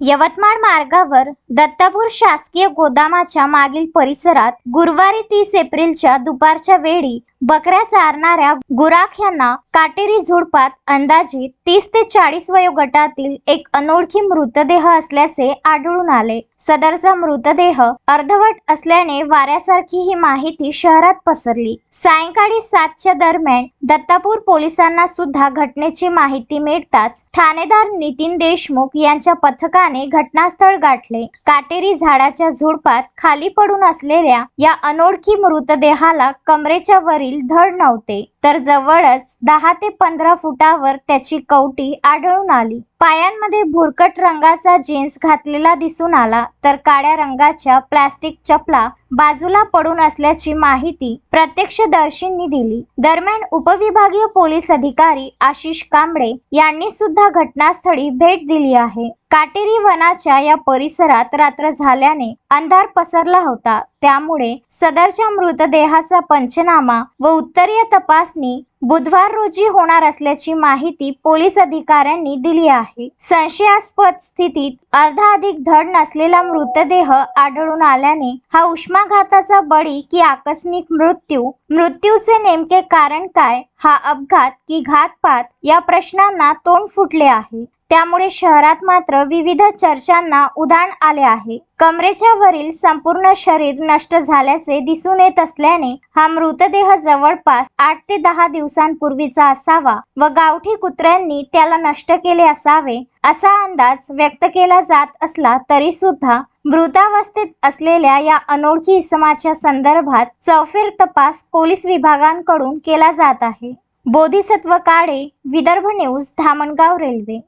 यवतमाळ मार्गावर दत्तापूर शासकीय गोदामाच्या मागील परिसरात गुरुवारी तीस एप्रिलच्या दुपारच्या वेळी बकऱ्या चारणाऱ्या गुराख यांना काटेरी झुडपात अंदाजे तीस ते चाळीस वयोगटातील एक अनोळखी मृतदेह असल्याचे आढळून आले. सदरचा मृतदेह अर्धवट असल्याने वाऱ्यासारखी ही माहिती शहरात पसरली. सायंकाळी सातच्या दरम्यान दत्तापूर पोलिसांना सुद्धा घटनेची माहिती मिळताच ठाणेदार नितीन देशमुख यांच्या पथकाने घटनास्थळ गाठले. काटेरी झाडाच्या झुडपात खाली पडून असलेल्या या अनोळखी मृतदेहाला कमरेच्या वरील धड नव्हते तर जवळच दहा ते पंधरा फुटावर त्याची कवटी आढळून आली. पायांमध्ये भुरकट रंगाचा जीन्स घातलेला दिसून आला तर काळ्या रंगाच्या प्लास्टिक चपला बाजूला पडून असल्याची माहिती प्रत्यक्षदर्शींनी दिली. दरम्यान उपविभागीय पोलीस अधिकारी आशिष कांबळे यांनी सुद्धा घटनास्थळी भेट दिली आहे. काटेरी वनाच्या या परिसरात रात्र झाल्याने अंधार पसरला होता. त्यामुळे सदरच्या मृतदेहाचा पंचनामा व उत्तरीय तपासणी बुधवार रोजी होणार असल्याची माहिती पोलीस अधिकाऱ्यांनी दिली आहे. संशयास्पद स्थितीत अर्धा अधिक धड नसलेला मृतदेह आढळून आल्याने हा उष्माघाताचा बळी की आकस्मिक मृत्यू मृत्यूचे नेमके कारण काय हा अपघात की घातपात या प्रश्नांना तोंड फुटले आहे. त्यामुळे शहरात मात्र विविध चर्चांना उधाण आले आहे. कमरेच्या वरील संपूर्ण शरीर नष्ट झाल्याचे दिसून येत असल्याने हा मृतदेह जवळपास आठ ते दहा दिवसांपूर्वीचा असावा व गावठी कुत्र्यांनी त्याला नष्ट केले असावे असा अंदाज व्यक्त केला जात असला तरी सुद्धा मृतावस्थेत असलेल्या या अनोळखी इसमाच्या संदर्भात चौफेर तपास पोलीस विभागांकडून केला जात आहे. Bodhisattva Kale Vidarbha news Dhamangaon railway.